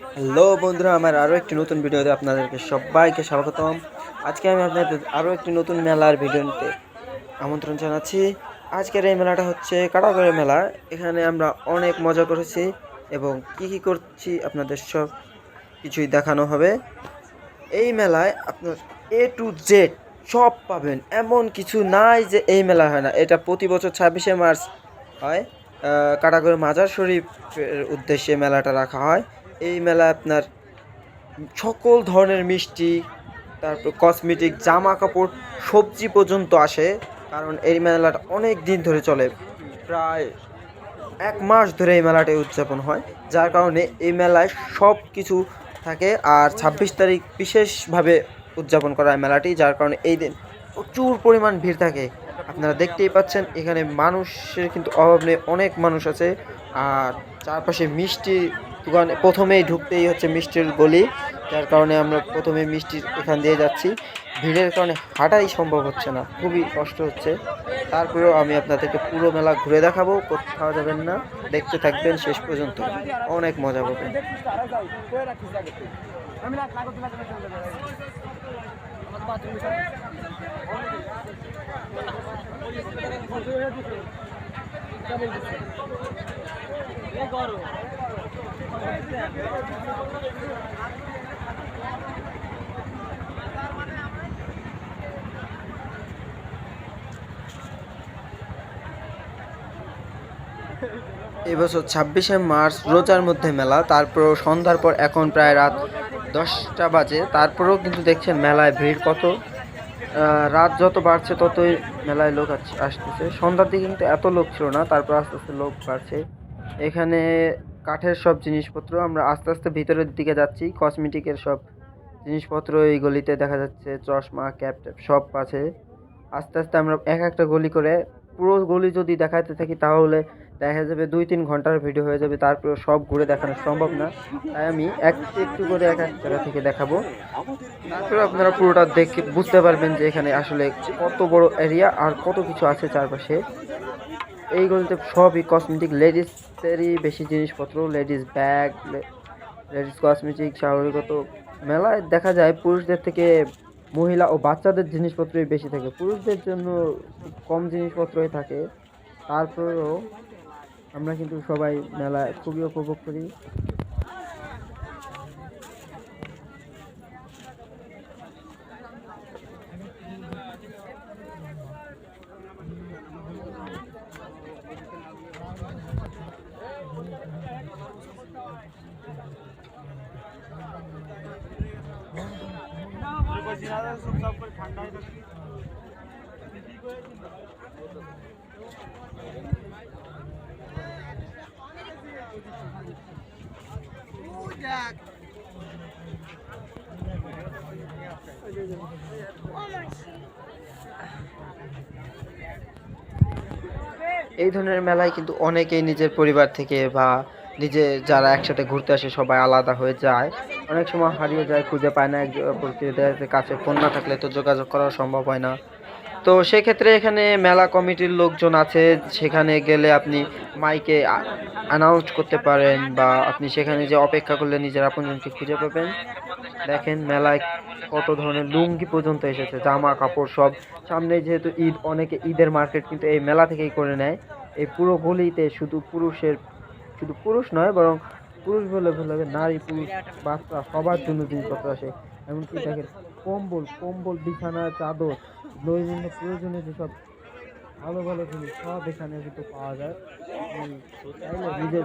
Hello বন্ধুরা আমার আরও একটি নতুন ভিডিওতে আপনাদেরকে সবাইকে স্বাগতম। আজকে আমি আপনাদের আরও একটি নতুন মেলার ভিডিওতে আমন্ত্রণ জানাচ্ছি। আজকের এই মেলাটা হচ্ছে কাটাগড়ের মেলা। এখানে আমরা অনেক মজা করেছি এবং কি কি করছি আপনাদের সব কিছুই দেখানো হবে। এই মেলায় আপনার এ টু জেড সব পাবেন। এমন কিছু নাই যে এই মেলা হয় না। এটা প্রতি বছর ছাব্বিশে মার্চ হয়। আহ, কাটাগড় মাজার শরীফের উদ্দেশ্যে মেলাটা রাখা হয়। এই মেলা আপনার সকল ধরনের মিষ্টি, তারপর কসমেটিক জামা কাপড় সবজি পর্যন্ত আসে। কারণ এই মেলাটা অনেক দিন ধরে চলে। প্রায় এক মাস ধরে এই মেলাটি উদযাপন হয়। যার কারণে এই মেলায় সব কিছু থাকে আর ছাব্বিশ তারিখ বিশেষভাবে উদযাপন করা হয় মেলাটি, যার কারণে এই দিন প্রচুর পরিমাণ ভিড় থাকে। আপনারা দেখতেই পাচ্ছেন, এখানে মানুষের কিন্তু অভাব নেই, অনেক মানুষ আছে। আর চারপাশে মিষ্টি দোকানে প্রথমেই ঢুকতেই হচ্ছে মিষ্টির গলি, যার কারণে আমরা প্রথমে মিষ্টির এখান দিয়ে যাচ্ছি। ভিড়ের কারণে হাঁটাই সম্ভব হচ্ছে না, খুবই কষ্ট হচ্ছে। তারপরেও আমি আপনাদেরকে পুরো মেলা ঘুরে দেখাবো, কোথাও যাবেন না, দেখতে থাকবেন শেষ পর্যন্ত। অনেক মজা পাবেন এবছর ছাব্বিশে মার্চ রোজার মধ্যে মেলা তারপর সন্ধ্যার পর এখন প্রায় রাত দশটা বাজে। তারপরেও কিন্তু দেখছেন মেলায় ভিড় কত। রাত যত বাড়ছে ততই মেলায় লোক আস- আসতেছে। সন্ধ্যার দিকে কিন্তু এত লোক ছিল না, তারপর আস্তে আস্তে লোক বাড়ছে। এখানে কাঠের সব জিনিসপত্র, আমরা আস্তে আস্তে ভিতরের দিকে যাচ্ছি কসমেটিকের সব জিনিসপত্র, এই গলিতে দেখা যাচ্ছে চশমা, ক্যাপ ট্যাপ সব আছে। আস্তে আস্তে আমরা এক একটা গলি করে, পুরো গলি যদি দেখাতে থাকি তাহলে দেখা যাবে দুই তিন ঘণ্টার ভিডিও হয়ে যাবে তারপরে সব ঘুরে দেখানো সম্ভব না। তাই আমি একটু একটু করে এক এক জায়গা থেকে দেখাবো। তারপরে আপনারা পুরোটা দেখে বুঝতে পারবেন যে এখানে আসলে কত বড় এরিয়া আর কত কিছু আছে চারপাশে। এইগুলোতে সবই কসমেটিক লেডিসেরই বেশি জিনিসপত্র লেডিস ব্যাগ লেডিস কসমেটিক স্বাভাবিকত মেলায় দেখা যায় পুরুষদের থেকে মহিলা ও বাচ্চাদের জিনিসপত্রই বেশি থাকে। পুরুষদের জন্য কম জিনিসপত্রই থাকে। তারপরেও আমরা কিন্তু সবাই মেলায় খুবই উপভোগ করি। এই ধরনের মেলায় কিন্তু অনেকেই নিজের পরিবার থেকে বা নিজে যারা একসাথে ঘুরতে আসে, সবাই আলাদা হয়ে যায়। অনেক সময় হারিয়ে যায়, খুঁজে পায় না, এক অপরকে কাছে ফোন না থাকলে তো যোগাযোগ করা সম্ভব হয় না। তো সেক্ষেত্রে এখানে মেলা কমিটির লোকজন আছে, সেখানে গেলে আপনি মাইকে অ্যানাউন্স করতে পারেন বা আপনি সেখানে যে অপেক্ষা করলে নিজের আপনজনকে খুঁজে পাবেন। দেখেন মেলায় কত ধরনের লুঙ্গি পর্যন্ত এসেছে, জামা কাপড় সব। সামনে যেহেতু ঈদ, অনেকে ঈদের মার্কেট কিন্তু এই মেলা থেকেই করে নেয়। এই পুরো গলিতে শুধু পুরুষের শুধু পুরুষ নয়, বরং পুরুষ বলে ভুল হবে নারী, পুরুষ, বাচ্চা, সবার জন্য জিনিসপত্র আসে। এমনকি দেখেন, কম্বল কম্বল, বিছানা, চাদর, দৈনন্দিন প্রয়োজনীয় যেসব ভালো ভালো জিনিস, সব এখানে কিন্তু পাওয়া যায়। নিজের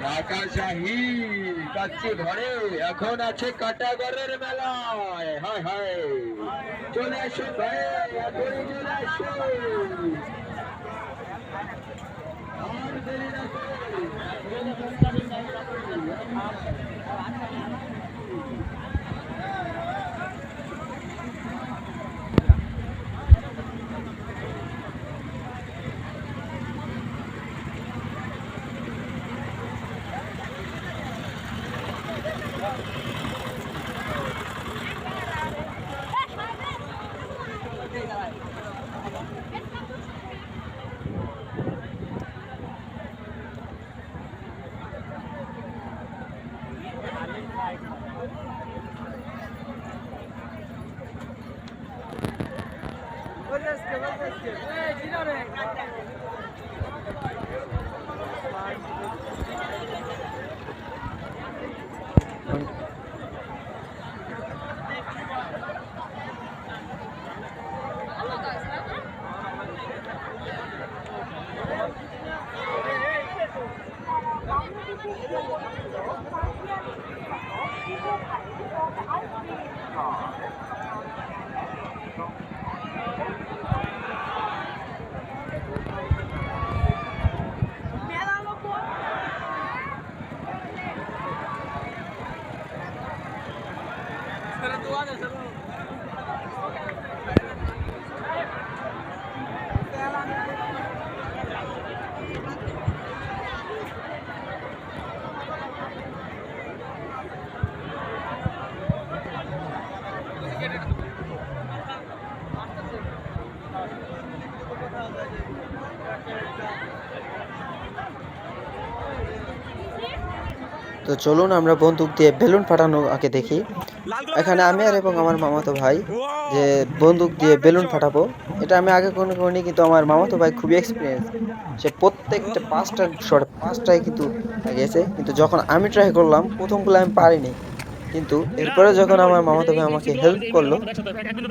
এখানে আপনারা পাচ্ছেন মোরব্বা এবং বিহারি ভাই মোরব্বা এবং বিহারি ঢাকা শাহী কাচ্চি ধরে, এখন আছে কাটাগড়ের মেলায়। হয় হয়। চলে এসো ভাই, এখনই চলে এসো আর দেরি না 違うね。তো চলুন আমরা বন্দুক দিয়ে বেলুন ফাটানো আগে দেখি। এখানে আমি আর এবং আমার মামাতো ভাই যে বন্দুক দিয়ে বেলুন ফাটাবো। এটা আমি আগে কোনো করিনি, কিন্তু আমার মামাতো ভাই খুবই এক্সপিরিয়েন্স সে প্রত্যেকটা পাঁচটা শট পাঁচটায় কিন্তু গেছে। কিন্তু যখন আমি ট্রাই করলাম, প্রথমগুলো আমি পারিনি। কিন্তু এরপরে যখন আমার মামাতো ভাই আমাকে হেল্প করল,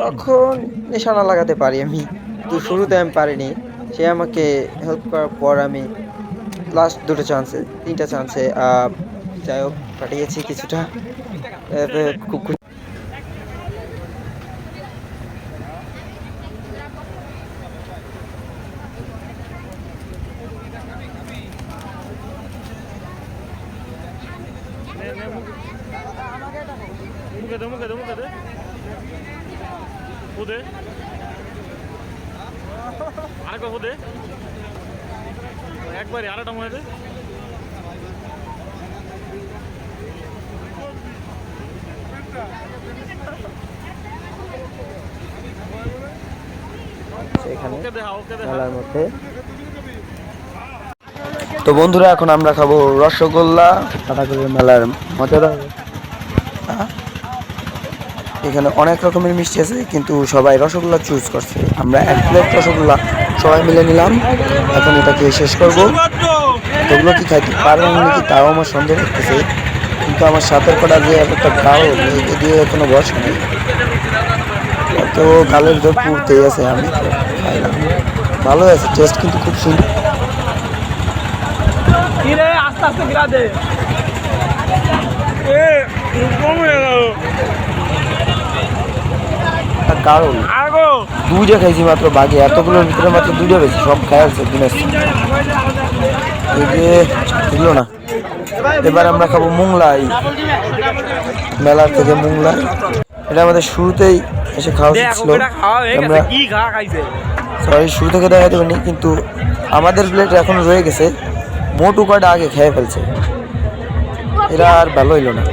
তখন নিশানা লাগাতে পারি আমি। কিন্তু শুরুতে আমি পারিনি। সে আমাকে হেল্প করার পর আমি লাস্ট দুটো চান্সে তিনটা চান্সে যাই হোক কাটিয়েছি কিছুটা। ফুদে একবারে আরেকটা মনে দে এখানে মেলার মধ্যে। তো বন্ধুরা এখন আমরা খাব রসগোল্লা কাটাকুলের মেলার মজাদার? এখানে অনেক রকমের মিষ্টি আছে কিন্তু সবাই রসগোল্লা চুজ করছে। আমরা এক প্লেট রসগোল্লা সবাই মিলে নিলাম। এখন এটাকে শেষ করব। এগুলো কি খাইতে পারব নাকি তাও আমার সন্দেহ করতেছে কিন্তু আমার সাথের কটা যে একটা গাও দিয়ে কোনো বস নেই। তো গালের ভিতর পুড়তেই আছে আমি খাইলাম ভালো আছে টেস্ট কিন্তু খুব সুন্দর। আস্তে আস্তে গিরা দে। কারণ? দুইটা খাইছি মাত্র বাকি এতগুলোর ভিতরে মাত্র দুইটা সব আছে না? এবার আমরা খাব মুংলাই। মেলার থেকে মুংলাই। এটা আমাদের শুরুতেই এসে খাওয়া ছিল। আমরা সরি শুরু থেকে দেখাতে পারিনি কিন্তু আমাদের প্লেট এখন রয়ে গেছে। মোট কয়টা আগে খেয়ে ফেলছে। এরা আর ভালো হইল না।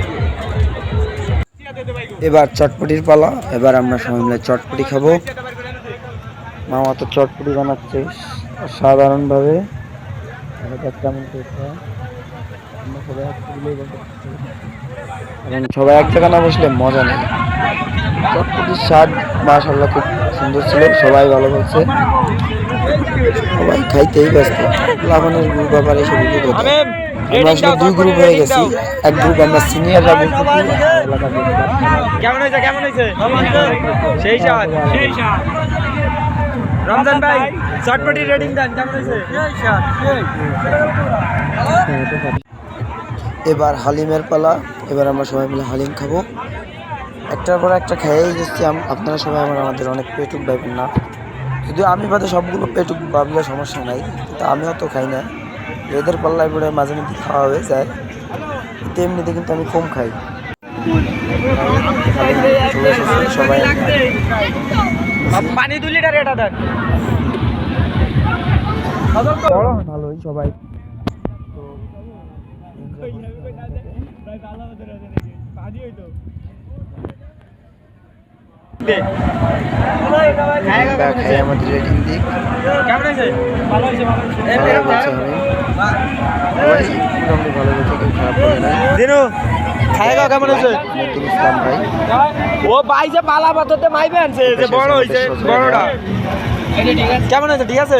এবার চটপটির পালা, এবার আমরা সবাই মিলে চটপটি খাব। মামা তো চটপটি বানাচ্ছে, সাধারণভাবে। সবাই এক সবাই জায়গা না বসলে মজা নেই। চটপটির স্বাদ মাশাল্লাহ খুব সুন্দর ছিল সবাই ভালো বলছে। সবাই খাইতেই ব্যস্ত। লাবণের গ্রুপ আবার এসে ভিডিও করতে আমরা আসলে দুই গ্রুপ হয়ে গেছি। এক গ্রুপ আমরা সিনিয়ররা বলতেছি আর এলাকার group রা। কেমন হয়েছে কেমন হয়েছে? সেই সেই রমজান ভাই চটপটি রেটিং দেন কেমন হয়েছে? সেই এবার হালিমের পালা এবার আমরা সবাই মিলে হালিম খাব। একটার পর একটা খেয়েই যাচ্ছি আম- আপনারা সবাই আমার আমাদের অনেক পেটুক ভাববেন না। যদিও আমি বাদে সবগুলো পেটুক ভাবলে সমস্যা নাই কিন্তু আমিও তো খাই না। এদের পাল্লায় পড়ে মাঝে মধ্যে খাওয়া হয়ে যায় কিন্তু এমনিতে কিন্তু আমি কম খাই। সবাই পানি দু লিটার এটা দেন। ভালোই সবাই। খাই আমাদের রেটিং দিক। কেমন হয়েছে ভালো হয়েছে ভালো হয়েছে আমি ভালো। বলছে কেউ খারাপ বলে না দিনু খায়গা কেমন হয়েছে ইসলাম ভাই। ও ভাই যে পালা পাথরতে মাইবে আনছে যে বড় হয়েছে বড়টা। কেমন হয়েছে ঠিক আছে?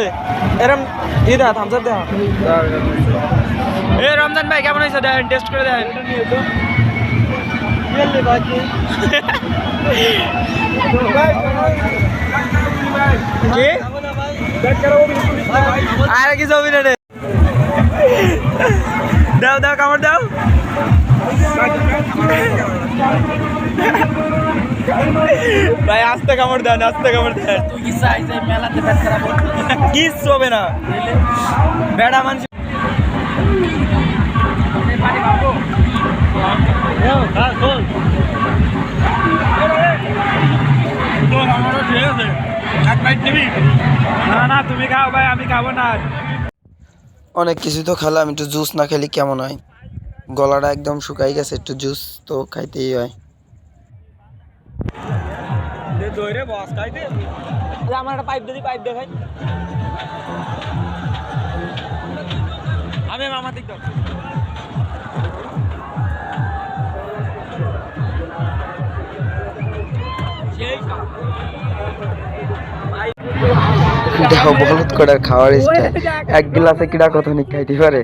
এরম ই দা থামস আপ এ রমজান ভাই কেমন হয়েছে? দেখেন টেস্ট করে দেখেন। কি আরে কি ছবি রে দাও দাও, কামড় দাও। ভাই, আস্তে কামড় দেন, আস্তে কামড় দেন। তুই কি চাইছ মেলাতে ব্যাট হবে না। বেড়া মানুষ না না তুমি খাও ভাই আমি খাব না অনেক কিছু তো খেলাম, একটু জুস না খেলে কেমন হয়? গলাটা একদম শুকাই গেছে, একটু জুস তো খাইতেই হয়। আমার একটা পাইপ পাইপ দেখাই আমি মামা দিক দেখো বহুত করে খাওয়ার স্টাইল এক গ্লাসে কিরা কত খাইতে পারে?